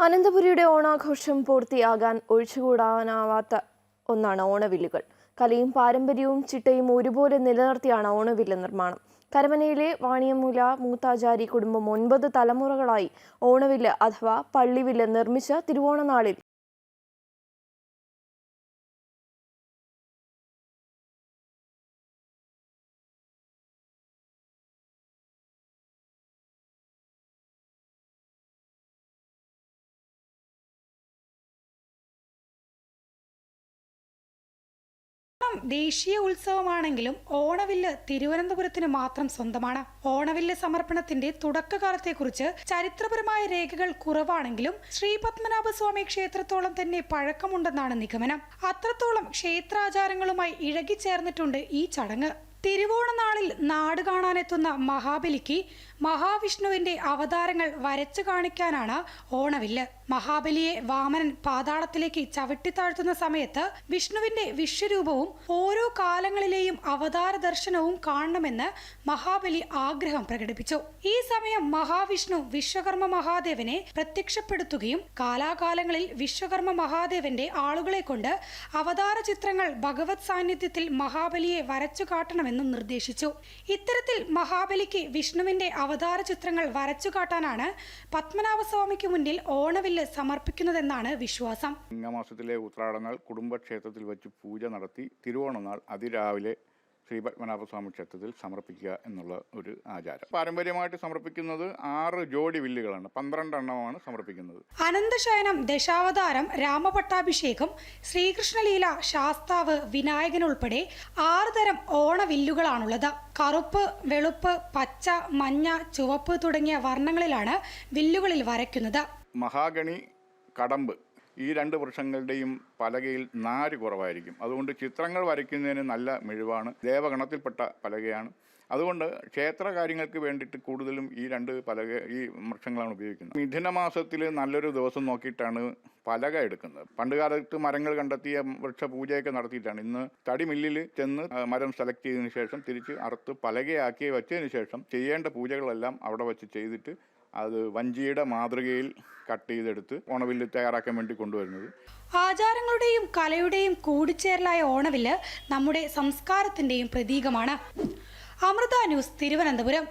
അനന്തപുരിയുടെ ഓണാഘോഷം പൂർത്തിയാകാൻ ഒഴിച്ചുകൂടാനാവാത്ത ഒന്നാണ് ഓണവില്ലുകൾ. കലയും പാരമ്പര്യവും ചിട്ടയും ഒരുപോലെ നിലനിർത്തിയാണ് ഓണവില്ല നിർമ്മാണം. കരമനയിലെ വാണിയമൂല മൂത്താചാരി കുടുംബം ഒൻപത് തലമുറകളായി ഓണവില്ല അഥവാ പള്ളിവില്ല നിർമ്മിച്ച തിരുവോണനാളിൽ ഓണം ദേശീയ ഉത്സവമാണെങ്കിലും ഓണവില്ല് തിരുവനന്തപുരത്തിന് മാത്രം സ്വന്തമാണ്. ഓണവില്ല് സമർപ്പണത്തിന്റെ തുടക്കകാലത്തെക്കുറിച്ച് ചരിത്രപരമായ രേഖകൾ കുറവാണെങ്കിലും ശ്രീ പത്മനാഭസ്വാമി ക്ഷേത്രത്തോളം തന്നെ പഴക്കമുണ്ടെന്നാണ് നിഗമനം. അത്രത്തോളം ക്ഷേത്രാചാരങ്ങളുമായി ഇഴകിച്ചേർന്നിട്ടുണ്ട് ഈ ചടങ്ങ്. തിരുവോണനാളിൽ നാട് കാണാനെത്തുന്ന മഹാബലിക്ക് മഹാവിഷ്ണുവിന്റെ അവതാരങ്ങൾ വരച്ചു കാണിക്കാനാണ് ഓണവില്ല്. മഹാബലിയെ വാമനൻ പാതാളത്തിലേക്ക് ചവിട്ടിത്താഴ്ത്തുന്ന സമയത്ത് വിഷ്ണുവിന്റെ വിശ്വരൂപവും ഓരോ കാലങ്ങളിലെയും അവതാര ദർശനവും കാണണമെന്ന് മഹാബലി ആഗ്രഹം പ്രകടിപ്പിച്ചു. ഈ സമയം മഹാവിഷ്ണു വിശ്വകർമ്മ മഹാദേവനെ പ്രത്യക്ഷപ്പെടുത്തുകയും കാലാകാലങ്ങളിൽ വിശ്വകർമ്മ മഹാദേവന്റെ ആളുകളെ കൊണ്ട് അവതാര ചിത്രങ്ങൾ ഭഗവത് സാന്നിധ്യത്തിൽ മഹാബലിയെ വരച്ചു കാട്ടണമെന്നും നിർദ്ദേശിച്ചു. ഇത്തരത്തിൽ മഹാബലിക്ക് വിഷ്ണുവിന്റെ അവതാര ചിത്രങ്ങൾ വരച്ചു കാട്ടാനാണ് പത്മനാഭസ്വാമിക്ക് മുന്നിൽ ഓണവില്ല് സമർപ്പിക്കുന്നതെന്നാണ് വിശ്വാസം. ചിങ്ങമാസത്തിലെ ഉത്രാടനാൾ കുടുംബക്ഷേത്രത്തിൽ വെച്ച് പൂജ നടത്തി തിരുവോണനാൾ അതിരാവിലെ ശ്രീ പത്മനാഭസ്വാമി ക്ഷേത്രത്തിൽ സമർപ്പിക്കുക എന്നുള്ള ഒരു ആചാരം. പാരമ്പര്യമായിട്ട് സമർപ്പിക്കുന്നത് ആറ് ജോഡി വില്ലുകളാണ്. പന്ത്രണ്ടെണ്ണമാണ് സമർപ്പിക്കുന്നത്. അനന്തശയനം ദശാവതാരം രാമപട്ടാഭിഷേകം ശ്രീകൃഷ്ണലീല ശാസ്താവ് വിനായകൻ ഉൾപ്പെടെ ആറ് തരം ഓണവില്ലുകളാണുള്ളത് കറുപ്പ് വെളുപ്പ് പച്ച മഞ്ഞ ചുവപ്പ് തുടങ്ങിയ വർണങ്ങളിലാണ് വില്ലുകളിൽ വരയ്ക്കുന്നത്. മഹാഗണി കടമ്പ് ഈ രണ്ട് വൃക്ഷങ്ങളുടെയും പലകയിൽ നാര് കുറവായിരിക്കും. അതുകൊണ്ട് ചിത്രങ്ങൾ വരയ്ക്കുന്നതിന് നല്ല മിഴിവാണ്. ദേവഗണത്തിൽപ്പെട്ട പലകയാണ്. അതുകൊണ്ട് ക്ഷേത്ര കാര്യങ്ങൾക്ക് വേണ്ടിയിട്ട് കൂടുതലും ഈ രണ്ട് പലക ഈ വൃക്ഷങ്ങളാണ് ഉപയോഗിക്കുന്നത്. മിഥുന മാസത്തിൽ നല്ലൊരു ദിവസം നോക്കിയിട്ടാണ് പലക എടുക്കുന്നത്. പണ്ട് കാലത്ത് മരങ്ങൾ കണ്ടെത്തിയ വൃക്ഷ പൂജയൊക്കെ നടത്തിയിട്ടാണ്. ഇന്ന് തടി മില്ലിൽ ചെന്ന് മരം സെലക്ട് ചെയ്തതിന് ശേഷം തിരിച്ച് അറുത്ത് പലകയാക്കി വെച്ചതിന് ശേഷം ചെയ്യേണ്ട പൂജകളെല്ലാം അവിടെ വെച്ച് ചെയ്തിട്ട് അത് വഞ്ചിയുടെ മാതൃകയിൽ കട്ട് ചെയ്തെടുത്ത് ഓണവില്ല് തയ്യാറാക്കാൻ വേണ്ടി കൊണ്ടുവരുന്നത്. ആചാരങ്ങളുടെയും കലയുടെയും കൂടിച്ചേരലായ ഓണവില്ല് നമ്മുടെ സംസ്കാരത്തിന്റെയും പ്രതീകമാണ്. അമൃത ന്യൂസ് തിരുവനന്തപുരം.